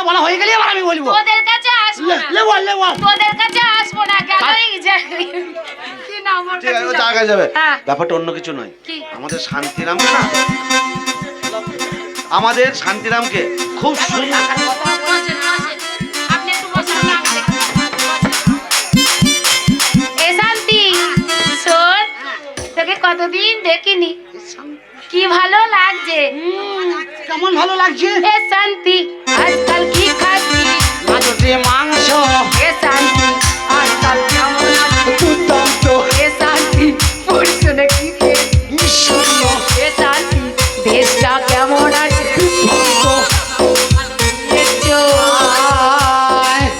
কথা বলা হয়ে গেলে আবার আমি বলব। তোদের কাছে আসব লে না। লে বল লে বল তোদের কাছে আসব না গেলই যে কি না আমার কাছে যাব। জায়গায় যাবে। হ্যাঁ। ব্যাপারটা অন্য কিছু নয়। আমাদের শান্তিরামকে না? আমাদের শান্তিরামকে খুব সুন্দর। আপনি একটু। এ শান্তি, শোন, তোকে কতদিন দেখিনি। কি ভালো লাগছে। কেমন ভালো লাগছে? এ শান্তি আজকাল কি খাচ্ছি? মাঝে মাংস এ শান্তি। আজকাল কেমন আছিস? দুর্দান্ত। এ শান্তি। পরিশোনে কি? খেয়েছিস? শূন্য এ শান্তি। দেশটা কেমন আছে?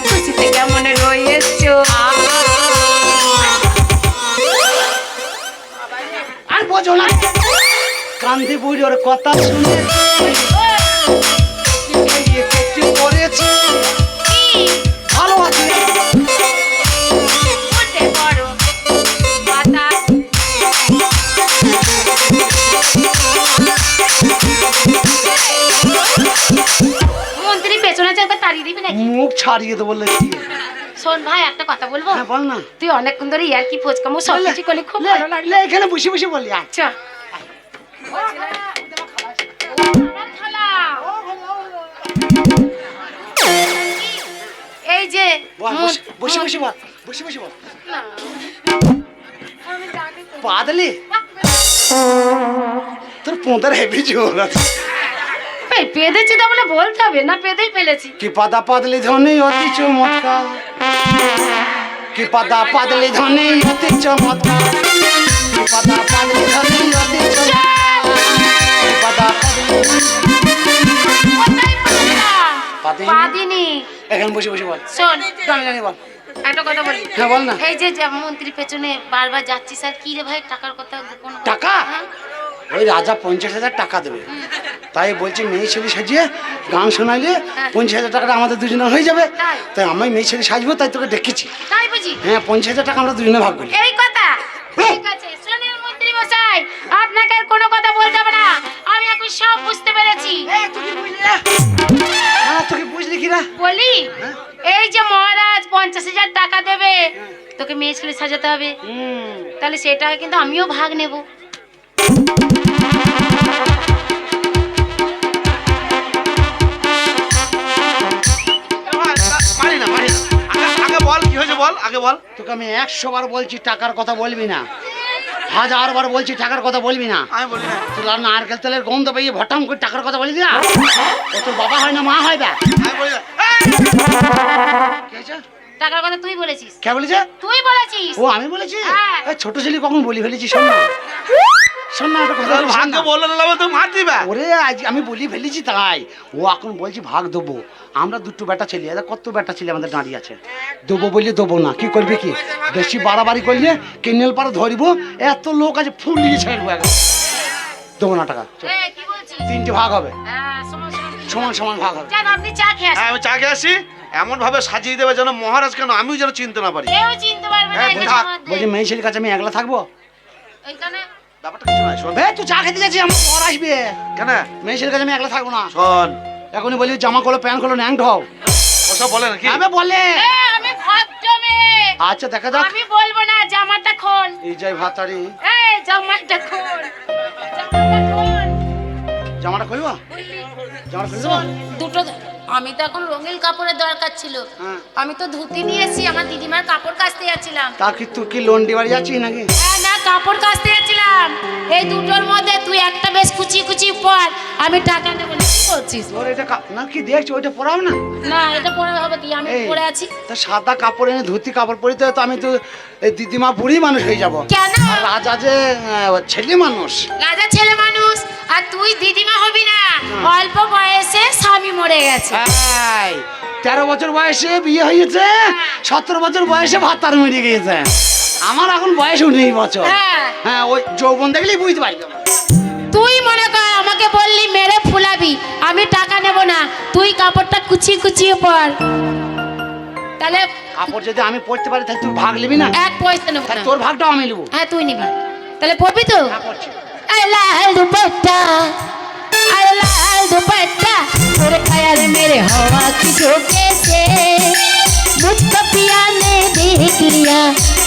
খুশিতে কেমন রয়েছো আর বোঝো না। কান্দি বুড়ি কথা শুনে। মুখ ছাড়িয়ে তো বললে কি? শোন ভাই একটা কথা বলব? হ্যাঁ বল না। তুই অনেকক্ষণ ধরে ইয়ার কি ফোচকামো সব কিছু করলে খুব ভালো লাগল এখানে বসে বসে বলি। আচ্ছা। এই যে বসে- বসে বল বসে বসে বল। পাদলি তোর পোঁতার হেভি জোর আছে। এই পেদেছি তো বলে বলতে হবে না পেদেই ফেলেছি। কি পাদা পাদলি ধনে অতি চমৎকার। কি পাদা পাদলি ধনে অতি চমৎকার। কি পাদা পাদলি ধনে অতি চমৎকার। কি পাদা পাদলি পাদিনি। পাদিনি বসে বসে বল। শোন। জানি জানি বল। একটা কথা বলি। হ্যাঁ বল না। এই যে মন্ত্রীর পেছনে বারবার যাচ্ছি স্যার কি রে ভাই টাকার কথা টাকা? হ্যাঁ? ওই রাজা পঞ্চাশ হাজার টাকা দেবে। তাই বলছি মেয়ে ছেলে সাজিয়ে গান শোনাইলে হ্যাঁ। পঞ্চাশ হাজার টাকাটা আমাদের দুজনে হয়ে যাবে। তাই? তাই আমি মেয়ে ছেলে সাজবো তাই তোকে ডেকেছি। তাই বুঝি? হ্যাঁ পঞ্চাশ হাজার টাকা আমরা দুজনে ভাগ করি। এই কথা? ঠিক আছে শোনেন মন্ত্রী মশাই আপনাকে আর কোনো কথা বলতে হবে না। আমি এখন সব বুঝতে পেরেছি। হ্যাঁ তোকে বুঝলি কি রা বলি? হ্যাঁ? এই যে মহারাজ পঞ্চাশ হাজার টাকা দেবে তোকে মেয়ে ছেলে সাজাতে হবে। হুম। তাহলে সেটা কিন্তু আমিও ভাগ নেব। আগে বল। তোকে আমি একশো বার বলছি টাকার কথা বলবি না। হাজার বার বলছি টাকার কথা বলবি না। আমি বলি না। তোর আর নারকেল তেলের গন্ধ পেয়ে ভটাম করে টাকার কথা বলি না? ও তোর বাবা হয় না মা হয় না আমি বলি না। কি হয়েছে? টাকার কথা তুই বলেছিস। কে বলেছে? তুই বলেছিস। ও আমি বলেছি? হ্যাঁ। এই ছোট ছেলে কখন বলি ফেলেছি শোন না। শোন না একটা কথা বলি, শোন ভাগ্য না। বলল না তো মার দিবা? ওরে আজ আমি বলি ফেলেছি তাই। ও এখন বলছি ভাগ দেবো। আমরা দুটো বেটা ছেলে কত বেটা ছেলে আমাদের দাঁড়িয়ে আছে? দেবো বললে দেবো না কি করবি কি? বেশি বাড়াবাড়ি করলে কেনেল পারে ধরবো এত লোক আছে ফুল নিয়ে ছাড়বো একদম দেবো না টাকা চল। এই, কি বলছিস? তিনটে ভাগ হবে। হ্যাঁ, সমান সমান তিন সমান সমান ভাগ হবে। যান আপনি চা খেয়ে হ্যাঁ আসুন আমি চা খেয়ে আসি। এমন ভাবে সাজিয়ে দেবে যেন মহারাজ কেন আমিও যেন চিনতে না পারি। কেউ চিনতে পারবে না হ্যাঁ, থাক। বলছি মেয়ে ছেলের কাছে আমি একলা থাকব? এইখানে ব্যাপারটা কিছু নয় শোন। তুই চা খেতে যাচ্ছি আমার পর আসবে। কেন? মেয়ে কাছে আমি একলা থাকব না। শোন। এখনই বলি জামা খোলো প্যান্ট খোলো ন্যাংট হও ওসব বলে নাকি? বলে। আমি ভদ্র মেয়ে আচ্ছা দেখা যাক। আমি বলব না জামাটা খোল। এই যাই ভাতারি এই জামাটা খোল। জামাটা খুলবো? খুলবো? দুটো আমি তো এখন রঙিন কাপড়ের দরকার ছিল। হ্যাঁ। আমি তো ধুতি নিয়ে এসেছি আমার দিদিমার কাপড় কাচতে যাচ্ছিলাম। তা কি তুই কি লন্ডি বাড়ি যাচ্ছিস নাকি? হ্যাঁ না কাপড় কাচতে যাচ্ছিলাম এই দুটোর মধ্যে তুই একটা বেশ কুচি কুচি পর আমি টাকা নেব। না কি করছিস? তোর এটা কা- না কি দেখছি ওইটা পরাও না? না এটা পরে হবে কি? আমি এই, পরে আছি। তা সাদা কাপড় এনে ধুতি কাপড় পরিতে তো আমি তো এই দিদিমা বুড়ি মানুষ হয়ে যাব। কেন? আর রাজা যে আহ, ছেলে মানুষ। রাজা ছেলে মানুষ আর তুই দিদিমা হবি না? অল্প বয়সে স্বামী মরে গেছে। এই, তেরো বছর বয়সে বিয়ে হয়েছে সতেরো বছর বয়সে ভাতার মেরে গিয়েছে। আমার এখন বয়স উনিশ বছর। হ্যাঁ। হ্যাঁ ওই যৌবন দেখলেই বুঝতে পারবি তুই মনে কর আমাকে বললি মেরে ফুলাবি আমি টাকা নেব না তুই কাপড়টা কুচিয়ে কুচিয়ে পর। তাহলে কাপড় যদি আমি পড়তে পারি তাহলে তুই ভাগ নিবি না? এক পয়সা নেব তোর ভাগটাও আমি নেব। হ্যাঁ তুই নিবি। তাহলে পড়বি তো? হ্যাঁ, আই লাল দুপাট্টা আই লাল দুপাট্টা তোর খায়াল মেরে হওয়া কি ঝোঁকেছে মুস্তফিয়া देख लिया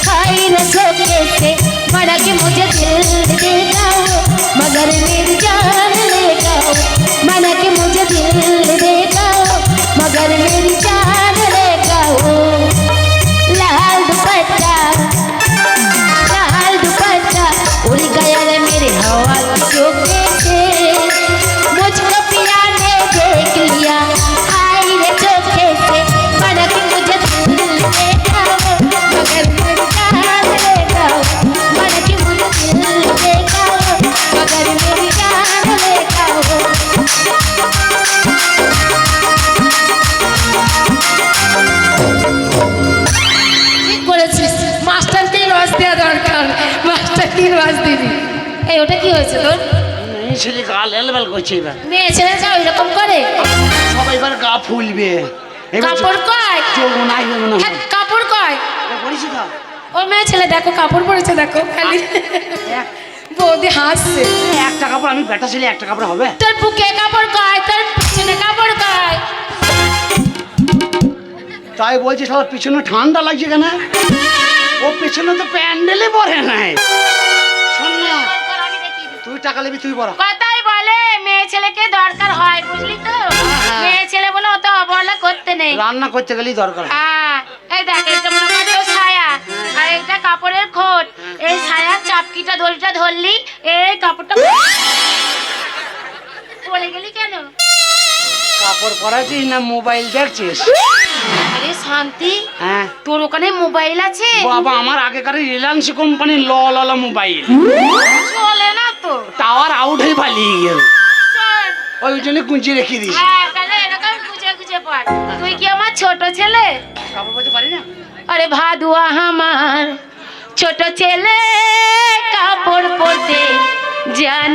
खाई न झोंके से बड़ा कि मुझे दिल दे जाओ मगर मेरी जान ले जाओ मना के मुझे दिल ওটা কি হয়েছে তোর? ছেলে গা লেলবেল করছে এবার। মেয়ে ছেলে ছেলেটা ওইরকম করে? সবাই এবার গা ফুলবে। কাপড় কয়? যৌবন হ্যাঁ, হয় কাপড় কয়? তো? ও মেয়ে ছেলে দেখো কাপড় পরেছে দেখো খালি। বৌদি হাসছে। একটা কাপড় আমি বেটা ছেলে একটা কাপড় হবে? তোর বুকে কাপড় কয় তোর পিছনে কাপড় কয়? তাই বলছি সবার পিছনে ঠান্ডা লাগছে কেন? ও পিছনে তো প্যান্ডেলে পরে নাই। না টাকা নিবি তুই বড়। কথাই বলে মেয়ে ছেলেকে দরকার হয় বুঝলি তো? মেয়ে ছেলে বলে অত অবহেলা করতে নেই। রান্না করতে গেলেই দরকার। হ্যাঁ, এই দেখ এটা মনে তোর ছায়া আর এটা কাপড়ের খোট। এই ছায়ার চাপকিটা দড়িটা ধরলি এই কাপড়টা পড়ে গেলি কেন? কাপড় পরাছিস না মোবাইল দেখছিস? আরে শান্তি হ্যাঁ। তোর ওখানে মোবাইল আছে? বাবা আমার আগেকার রিলায়েন্স কোম্পানির ল ল মোবাইল। চলে না টাওয়ার আউট হয়ে পালিয়ে গেল। ওই জন্য কুঞ্চি রেখে দিস হ্যাঁ তুই কি আমার ছোট ছেলে? আরে ভাদুয়া আমার ছোট ছেলে কাপড় পরতে জানে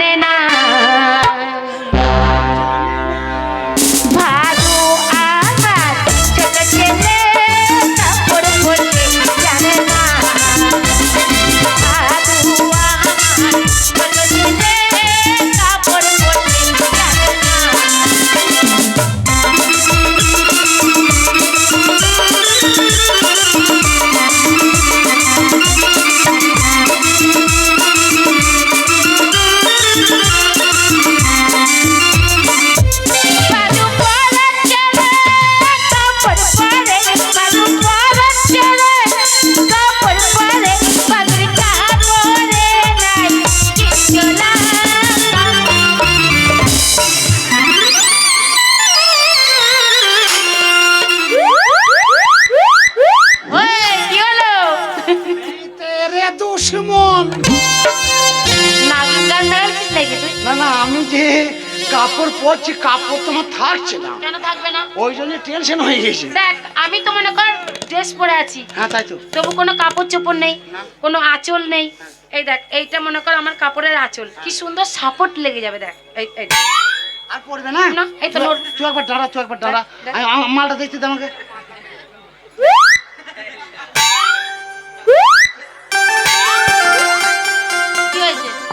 দুশ্মন। না না আমি যে কাপড় পরছি কাপড় তোমার থাকছে না। কেন থাকবে না? ওই জন্য টেনশন হয়ে গেছে। দেখ আমি তো মনে কর ড্রেস পরে আছি। হ্যাঁ তাই তো। তবু কোনো কাপড় চোপড় নেই কোনো আঁচল নেই। এই দেখ এইটা মনে কর আমার কাপড়ের আঁচল। কি সুন্দর সাপোর্ট লেগে যাবে দেখ। এই এই। আর পড়বে না? না, এই তো তুই- নোট। তুই একবার দাঁড়া তুই একবার দাঁড়া। দেখ, দেখ। আমি- আমার মালটা দেখতে দে আমাকে।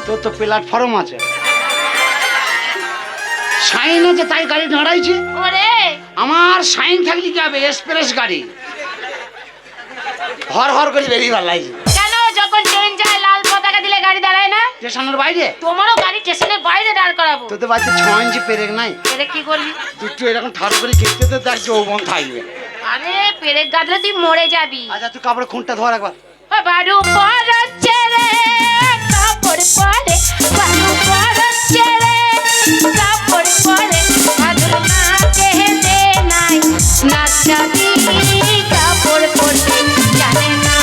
তোর তো প্ল্যাটফর্ম আছে। সাইন আছে তাই গাড়ি দাঁড়াইছে ওরে! আমার সাইন থাকলে কি হবে? এক্সপ্রেস গাড়ি। হর হর করে বেরিয়ে কেন? যখন ট্রেন যায় লাল পতাকা দিলে গাড়ি দাঁড়ায় না? স্টেশনের বাইরে? তোমারও গাড়ি স্টেশনের বাইরে দাঁড় করাবো। তোদের বাড়িতে ছ ইঞ্চি পেরেক নাই? পেরে কি করবি দুটো এরকম ঠাড় করে খেতে তো তার যৌবন থাকবে। আরে পেরেক গাদলে তুই মরে যাবি। আচ্ছা তুই কাপড়ে খুঁটটা ধর একবার। বাড়ু পরে বাড়ু পরচ্ছে রে কাপড় পরে ভাদুর নাচে দে নাই নাচাবি কাপড় পরতে জানে না।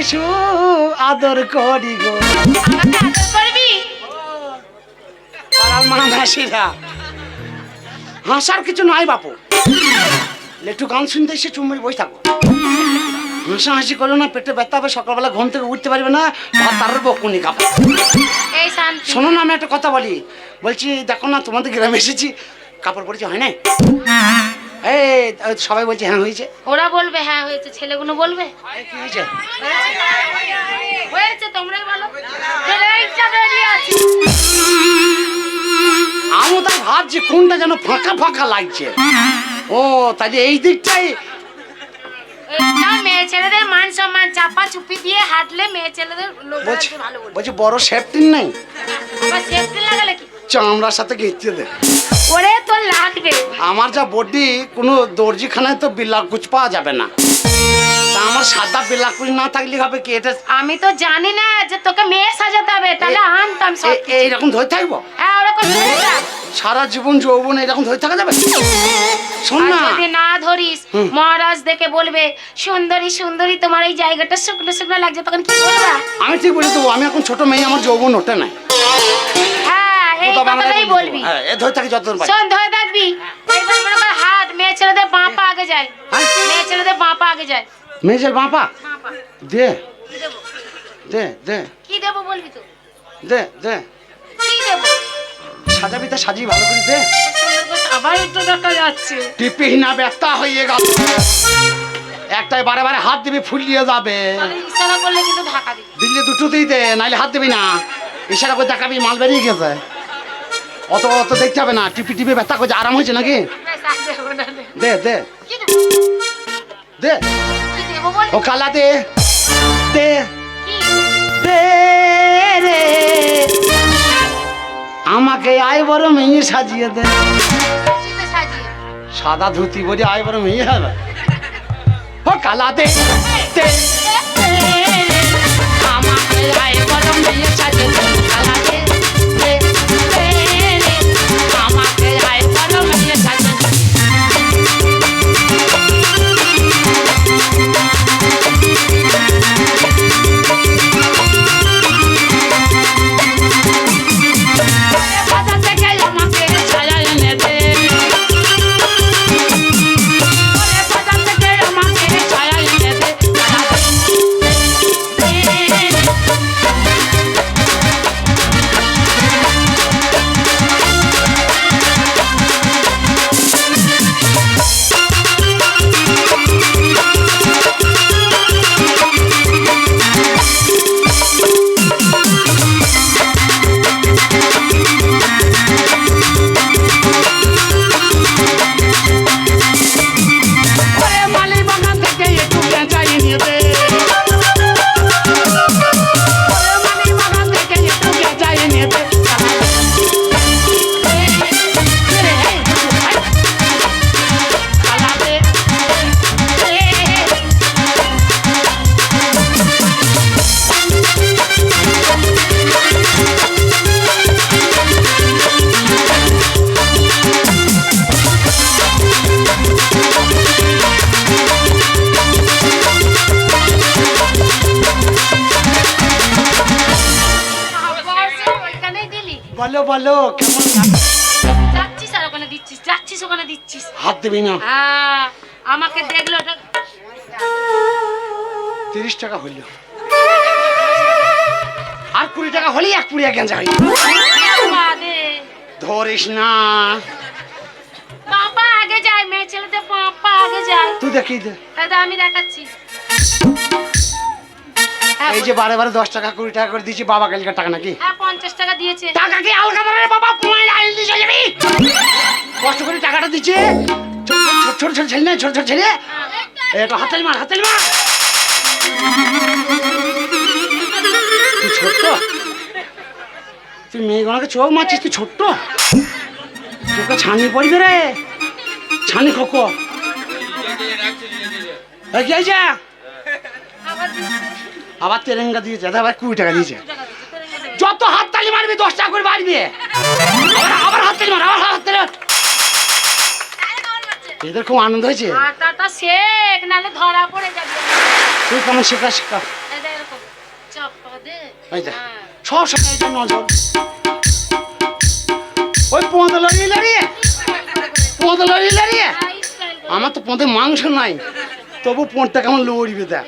এসো আদর করি গো। হাসিরা কিছু নাই বাপু। একটু গান শুনতে এসে চুম্বরি বসে থাকো। হাসা হাসি করো না পেটে ব্যথা হবে সকালবেলা ঘুম থেকে উঠতে পারবে না ভাত তার বকুনি খাব। শোনো না আমি একটা কথা বলি। বলছি দেখো না তোমাদের গ্রামে এসেছি কাপড় পরেছি হয় না এই সবাই বলছে হ্যাঁ হয়েছে। ওরা বলবে হ্যাঁ হয়েছে ছেলেগুলো বলবে। কি হয়েছে? তোমরাই বলো। আমি তাই ভাবছি কোনটা যেন ফাঁকা ফাঁকা লাগছে। ও তাহলে এই দিকটাই মেয়ে ছেলেদের মান সম্মান চাপা চুপি দিয়ে হাঁটলে মেয়ে ছেলেদের বলছি বড় সেফটি নেই? সেফটি লাগালে কি? চামড়ার সাথে গেঁথে দে ওরে তো লাগবে। আমার যা বডি কোনো দর্জিখানায় তো বিলাক কুচ পাওয়া যাবে না। তা আমার সাদা বিলাক কুচ না থাকলে হবে কি? এটা আমি তো জানি না যে তোকে মেয়ে সাজাতে হবে। তাহলে আনতাম সব এ- এইরকম ধরে থাকব? হ্যাঁ ওরকম সারা জীবন যৌবন এরকম ধরে থাকা যাবে? ধরিস মহারাজ দেখে বলবে সুন্দরী সুন্দরী তোমার এই জায়গাটা শুকনো শুকনো লাগছে। তখন কি বলবা? আমি ঠিক বলি দেবো আমি এখন ছোট মেয়ে আমার যৌবন ওঠে নাই। হ্যাঁ এই তো কথাটাই বলবি। হ্যাঁ এ ধরে থাকি যতদিন পারি। শোন ধরে থাকবি। মনে কর হাত মেয়ে ছেলেদের বাঁ পা আগে যায়। হ্যাঁ? মেয়ে ছেলেদের বাঁ পা আগে যায়। বাঁ পা। দে। দে দে। কি দেবো বলবি তো দে দে। কি দেবো? সাজাবি তা সাজিয়ে ভালো করে দে। দেখা যাচ্ছে। টিপি না ব্যথা হয়ে গেল। একটাই বারে বারে হাত দিবি ফুলিয়ে যাবে। ইশারা করলে কিন্তু ঢাকা দিবি। দিল্লি দুটোতেই দে নাইলে হাত দিবি না। ইশারা করে দেখাবি মাল বেরিয়ে গেছে। অত অত দেখতে হবে না। টিপি টিপি ব্যথা করছে আরাম হয়েছে নাকি। দে। দে দে। ও কালা দে। দে। দে রে। আমাকে আয় বড় মেয়ে সাজিয়ে দে। সাদা ধুতি বলে আয় বড় মেয়ে হবে ও কালাতে আমার আয় বড় মেয়ে সাজিয়ে বলো যাচ্ছিস আর ওখানে দিচ্ছিস যাচ্ছিস ওখানে দিচ্ছিস। হাত দিবি না? হ্যাঁ, আমাকে দেখল ওটা তিরিশ টাকা হইল। আর কুড়ি টাকা হলেই এক পুড়িয়া গেঞ্জা হইল। ধরিস না। বাবা আগে যায় মেয়ে ছেলেদের বাবা আগে যায়। তুই দেখি দে। দাদা আমি দেখাচ্ছি। এই যে বারে বারে দশ টাকা কুড়ি টাকা করে দিয়েছি বাবা কালকে টাকা নাকি? হ্যাঁ পঞ্চাশ টাকা দিয়েছে। টাকা কি আলগা রে বাবা? পুমাই আইল দিয়ে চলে যাবি? কষ্ট করে টাকাটা দিচ্ছে। ছোট ছোট ছোট ছেলে না ছোট ছোট ছেলে। একটু হাতালি মার হাতালি মার। তুই ছোট্ট? তুই মেয়েগুলোকে চোখ মারছিস তুই ছোট্ট? চোখে ছানি পড়বে রে। ছানি খোকো? আবার দিয়েছে। আবার তেরেঙ্গা দিয়েছে আবার কুড়ি টাকা দিয়েছে। যত হাততালি মারবি দশ টাকা করে বাড়বি। আবার হাততালি মার আবার হাততালি মার। এদের খুব আনন্দ হয়েছে। শেখ নাহলে ধরা পড়ে যাবে। তুই কেমন শেখা শেখা হ্যাঁ। সব শেখা এই যে নজর ওই পোঁদ লড়িয়ে লড়িয়ে। পোঁদ লড়িয়ে লড়িয়ে। আমার তো পোঁতে মাংস নাই। তবু পোঁটটা কেমন লড়িবে দেখ।